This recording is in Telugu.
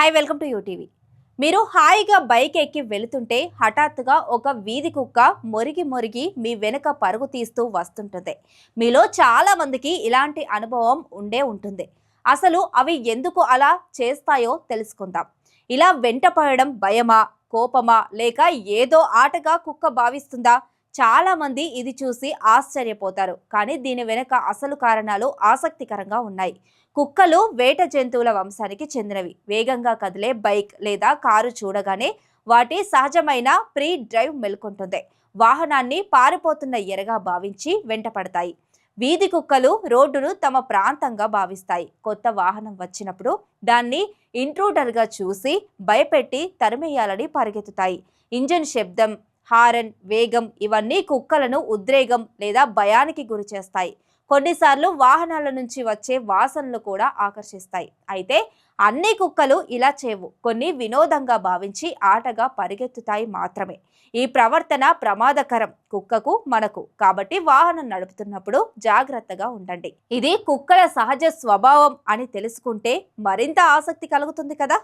హాయ్ వెల్కమ్ టు యూటీవీ మీరు హాయిగా బైక్ ఎక్కి వెళుతుంటే హఠాత్తుగా ఒక వీధి కుక్క మొరిగి మొరిగి మీ వెనుక పరుగు తీస్తూ వస్తుంటుంది. మీలో చాలామందికి ఇలాంటి అనుభవం ఉండే ఉంటుంది. అసలు అవి ఎందుకు అలా చేస్తాయో తెలుసుకుందాం. ఇలా వెంటపడడం భయమా కోపమా లేక ఏదో ఆటగా కుక్క భావిస్తుందా? చాలామంది ఇది చూసి ఆశ్చర్యపోతారు. కానీ దీని వెనుక అసలు కారణాలు ఆసక్తికరంగా ఉన్నాయి. కుక్కలు వేట జంతువుల వంశానికి చెందినవి. వేగంగా కదిలే బైక్ లేదా కారు చూడగానే వాటి సహజమైన ప్రీ డ్రైవ్ మెల్కొంటుంది. వాహనాన్ని పారిపోతున్న ఎరగా భావించి వెంటపడతాయి వీధి కుక్కలు రోడ్డును తమ ప్రాంతంగా భావిస్తాయి. కొత్త వాహనం వచ్చినప్పుడు దాన్ని ఇంట్రూడర్గా చూసి భయపెట్టి తరిమేయాలని పరిగెత్తుతాయి. ఇంజన్ శబ్దం హారన్ వేగం ఇవన్నీ కుక్కలను ఉద్రేగం లేదా భయానికి గురి చేస్తాయి. కొన్నిసార్లు వాహనాల నుంచి వచ్చే వాసనలు కూడా ఆకర్షిస్తాయి. అయితే అన్ని కుక్కలు ఇలా చేవు. కొన్ని వినోదంగా భావించి ఆటగా పరిగెత్తుతాయి మాత్రమే. ఈ ప్రవర్తన ప్రమాదకరం. కుక్కకు మనకు. కాబట్టి వాహనం నడుపుతున్నప్పుడు జాగ్రత్తగా ఉండండి. ఇది కుక్కల సహజ స్వభావం అని తెలుసుకుంటే మరింత ఆసక్తి కలుగుతుంది కదా?